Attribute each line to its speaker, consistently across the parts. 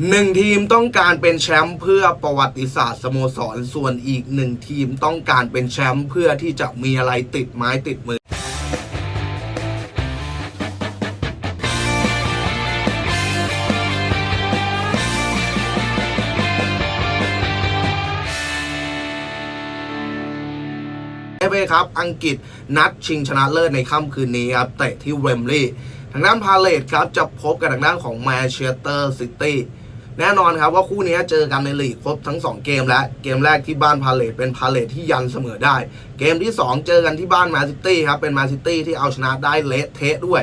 Speaker 1: หนึ่งทีมต้องการเป็นแชมป์เพื่อประวัติศาสตร์สโมสร ส่วนอีกหนึ่งทีมต้องการเป็นแชมป์เพื่อที่จะมีอะไรติดไม้ติดมือเอฟเอครับ อังกฤษนัดชิงชนะเลิศในค่ำคืนนี้ครับ เตะที่เวมลีย์ทางด้านพาเลตครับ จะพบกับทางด้านของแมนเชสเตอร์ซิตี้ แน่นอนครับว่าคู่นี้เจอกันในลีกครบทั้ง 2 เกมแล้ว เกมแรกที่บ้านพาเลตเป็นพาเลตที่ยันเสมอได้ เกมที่ 2 เจอกันที่บ้านมนซิตี้ครับเป็นมนซิตี้ที่เอาชนะได้เละเทะด้วย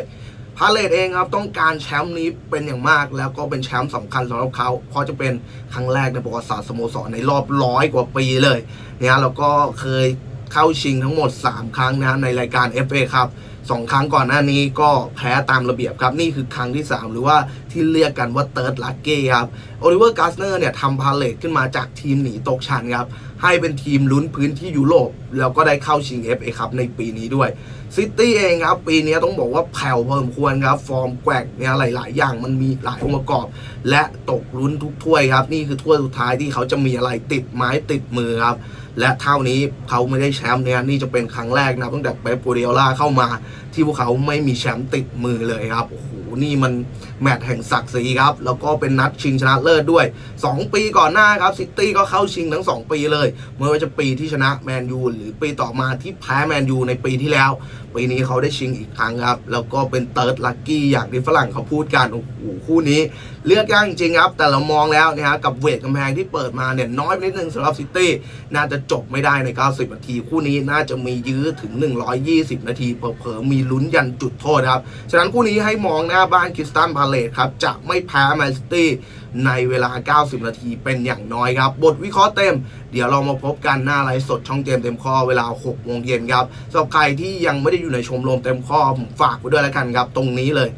Speaker 1: พาเลตเองครับต้องการแชมป์นี้เป็นอย่างมากแล้วก็เป็นแชมป์สำคัญสำหรับเขาเพราะจะเป็นครั้งแรกในประวัติศาสตร์สโมสรในรอบร้อยกว่าปีเลยเนี่ยแล้วก็เคยเข้าชิงทั้งหมด 3 ครั้งนะในรายการ FA ครับ สองครั้งก่อนหน้านี้ก็แพ้ตามระเบียบครับ นี่คือครั้งที่ 3 หรือว่าที่เรียกกันว่าเติร์ดลักเก้ครับโอลิเวอร์กาสเนอร์เนี่ยทำพาเลตขึ้นมาจากทีมหนีตกชั้นครับ ให้เป็นทีมลุ้นพื้นที่ยุโรปแล้วก็ได้เข้าชิง FA ครับในปีนี้ด้วยซิตี้เองครับ ปีนี้ต้องบอกว่าแผ่วเพอสมควรครับ ฟอร์มแกว่งเนี่ยหลาย ๆ อย่างมันมีหลายองค์ประกอบ และตกลุ้นทุกถ้วยครับ นี่คือถ้วยสุดท้ายที่เขาจะมีอะไรติดไม้ติดมือครับและเท่านี้เขาไม่ได้แชมป์เนี่ยนี่จะเป็นครั้งแรกนะตั้งแต่เป๊ปกัวเดียล่าเข้ามาที่พวกเขาไม่มีแชมป์ติดมือเลยครับ โอ้โห นี่มันแมตช์แห่งศักดิ์ศรีครับ แล้วก็เป็นนัดชิงชนะเลิศด้วย 2 ปีก่อนหน้าครับซิตี้ก็เข้าชิงทั้ง 2 ปีเลยไม่ว่าจะปีที่ชนะแมนยูหรือปีต่อมาที่แพ้แมนยูในปีที่แล้ว ปีนี้เขาได้ชิงอีกครั้งครับ แล้วก็เป็นเติร์ดลัคกี้อย่างที่ฝรั่งเขาพูดกัน โอ้โห คู่นี้เลือกยากจริงครับ แต่เรามองแล้วนะฮะกับเวทกำแพงที่เปิดมาเนี่ยน้อยไปนิดนึงสำหรับซิตี้น่าจะจบไม่ได้ใน 90 นาที คู่นี้น่าจะมียื้อถึง 120 นาทีเผลอมีลุ้นยันจุดโทษครับ ฉะนั้นคู่นี้ให้มองหน้าบ้านคริสตันพาเลตครับ จะไม่แพ้แมนซิตี้ในเวลา 90 นาทีเป็นอย่างน้อยครับ บทวิเคราะห์เต็ม เดี๋ยวเรามาพบกันหน้าไลฟ์สดช่องเต็มเต็มข้อเวลา 6 โมงเย็นครับสำหรับใครที่ยังไม่ได้อยู่ในชมรมเต็มข้อผมฝากไว้ด้วยแล้วกันครับ ตรงนี้เลย